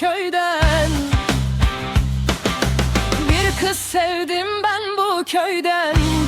köyden. Bir kız sevdim ben bu köyden.